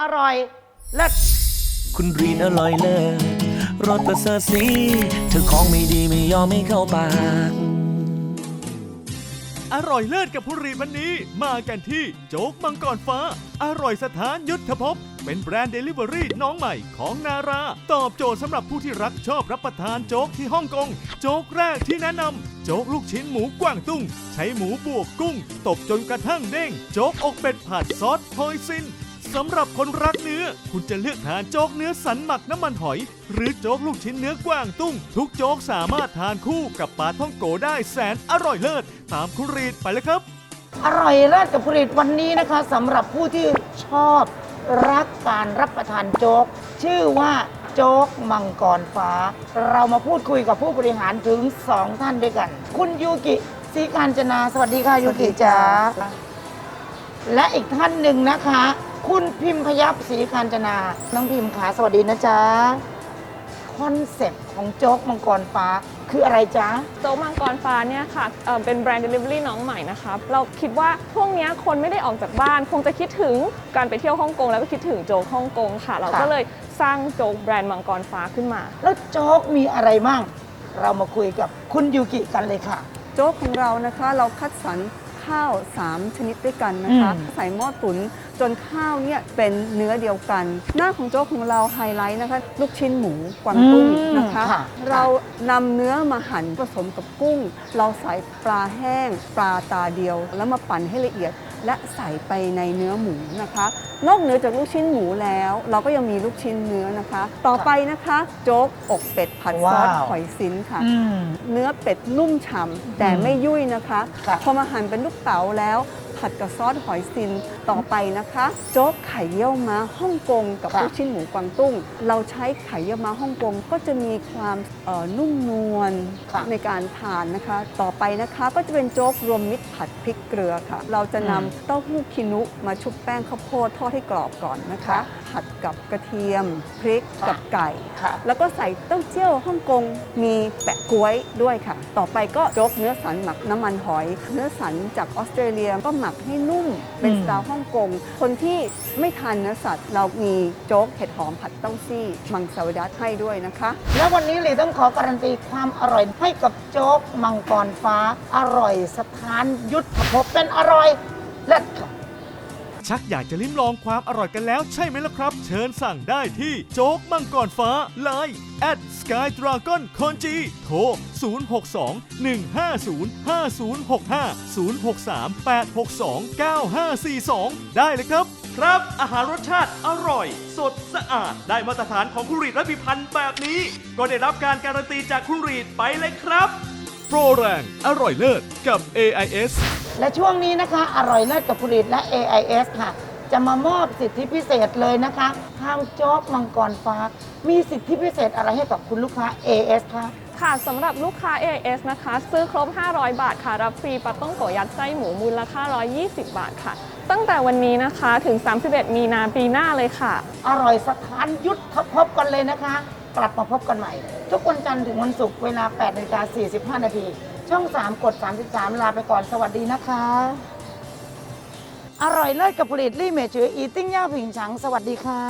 อร่อยเลิศคุณรีนอร่อยเลิศรสประเสริฐสีเธอของไม่ดีไม่ยอมไม่เข้าปาก อร่อยเลิศกับผู้รีดวันนี้ มากันที่โจ๊กมังกรฟ้า อร่อยสถานยุทธภพ เป็นแบรนด์เดลิเวอรี่น้องใหม่ของนารา ตอบโจทย์สำหรับผู้ที่รักชอบรับประทานโจ๊กที่ฮ่องกง โจ๊กแรกที่แนะนำโจ๊กลูกชิ้นหมูกวางตุ้ง ใช้หมูบวกกุ้ง ตบจนกระทั่งเด้ง โจ๊กอกเป็ดผัดซอสโฮยซิน สำหรับคนรักเนื้อ คุณจะเลือกทานโจ๊กเนื้อสันหมักน้ำมันหอย หรือโจ๊กลูกชิ้นเนื้อกวางตุ้ง ทุกโจ๊กสามารถทานคู่กับปลาท่องโกได้แสนอร่อยเลิศ ตามคุณรีดไปเลยครับ อร่อยเลิศกับผลิตวันนี้นะคะสำหรับผู้ที่ชอบรักการรับประทานโจ๊ก ชื่อว่าโจ๊กมังกรฟ้า เรามาพูดคุยกับผู้บริหารถึง 2 ท่านด้วยกัน คุณยูกิศรีการจนา สวัสดีค่ะยูกิจ๋าและอีกท่านหนึ่งนะคะ คุณพิมพยับศรีการจนา น้องพิมขาสวัสดีนะจ๊ะ คอนเซ็ปต์ของโจ๊กมังกรฟ้าคืออะไรจ๊ะ โจ๊กมังกรฟ้าเนี่ยค่ะเอ่อเป็นแบรนด์ Delivery น้องใหม่นะคะเราคิดว่าช่วงเนี้ยคนไม่ได้ออกจากบ้าน คงจะคิดถึงการไปเที่ยวฮ่องกงแล้วก็คิดถึงโจ๊กฮ่องกงค่ะ เราก็ค่ะ เลยสร้างโจ๊กแบรนด์มังกรฟ้าขึ้นมา แล้วโจ๊กมีอะไรมั่ง เรามาคุยกับคุณยูกิกันเลยค่ะ โจ๊กของเรานะคะเราคัดสรรข้าว 3 ชนิดด้วยกันนะคะ อืม ใส่หม้อตุ๋น จนข้าวเนี่ยเป็นเนื้อเดียวกัน หน้าของโจ๊กของเราไฮไลท์นะคะ ลูกชิ้นหมูกวางตุ้งนะคะ เรานำเนื้อมาหั่นผสมกับกุ้ง เราใส่ปลาแห้ง ปลาตาเดียว แล้วมาปั่นให้ละเอียด และใส่ไปในเนื้อหมูนะคะ นอกเหนือจากลูกชิ้นหมูแล้ว เราก็ยังมีลูกชิ้นเนื้อนะคะ ต่อไปนะคะ โจ๊กอกเป็ดผัดซอสว้าวหอยซิ้นค่ะอืมเนื้อเป็ดนุ่มฉ่ำแต่ไม่ยุ่ยนะคะค่ะพอมาหั่นเป็นลูกเต๋าแล้ว ผัดกับซอสหอยซินต่อไปนะคะ โจ๊กไข่เยี่ยวม้าฮ่องกงกับค่ะลูกชิ้นหมูกวางตุ้ง เราใช้ไข่เยี่ยวม้าฮ่องกงก็จะมีความเอ่อนุ่มนวลค่ะในการทานนะคะ ต่อไปนะคะก็จะเป็นโจ๊กรวมมิตรผัดพริกเกลือค่ะ เราจะนำเต้าหู้คินุมาชุบแป้งข้าวโพดทอดให้กรอบก่อนนะคะค่ะผัดกับกระเทียม พริกค่ะกับไก่ ค่ะ แล้วก็ใส่เต้าเจี้ยวฮ่องกงมีแปะก๊วยด้วยค่ะ ต่อไปก็โจ๊กเนื้อสันหมักน้ำมันหอย เนื้อสันจากออสเตรเลียก็หมักให้นุ่มเป็นอืมสไตล์ฮ่องกงคนที่ไม่ทานเนื้อสัตว์ เรามีโจ๊กเห็ดหอมผัดเต้าซี่ มังสวิรัตให้ด้วยนะคะ แล้ววันนี้เลยต้องขอการันตีความอร่อยให้กับโจ๊กมังกรฟ้าอร่อยสถานยุทธภพเป็นอร่อยเลิศค่ะ ชักอยากจะลิ้มลองความอร่อยกันแล้วใช่ไหมล่ะครับ เชิญสั่งได้ที่โจ๊กมังกรฟ้า Line at Sky Dragon คอนจีโทร 062 150 5065 063 862 9542 ได้เลยครับ ครับ อาหารรสชาติอร่อย สดสะอาด ได้มาตรฐานของคุณรีดและพิพันธ์แบบนี้ ก็ได้รับการการันตีจากคุณรีดไปเลยครับ โปรแรง อร่อยเลิศกับ AIS และช่วงนี้นะคะ อร่อยเลิศกับผลิตและ AIS ค่ะ จะมามอบสิทธิพิเศษเลยนะคะทางโจ๊กมังกรฟ้า มีสิทธิพิเศษอะไรให้กับคุณลูกค้า AS คะค่ะสำหรับลูกค้า AIS นะคะ ซื้อครบ 500 บาทค่ะ รับฟรีปลาต้องโกะยัดไส้หมูมูลค่า 120 บาทค่ะ ตั้งแต่วันนี้นะคะถึง 31 มีนาปีหน้าเลยค่ะ อร่อยสถานยุทธภพกันเลยนะคะ กลับมาพบกันใหม่ ทุกวันจันทร์ถึงวันศุกร์เวลา8นาฬิกา45 นาที ช่อง 3 กด 33 ลาไปก่อนสวัสดีนะคะ อร่อยเลิศกับผลิตลี่เมจืออีติ้งย่าผิงฉัง สวัสดีค่ะ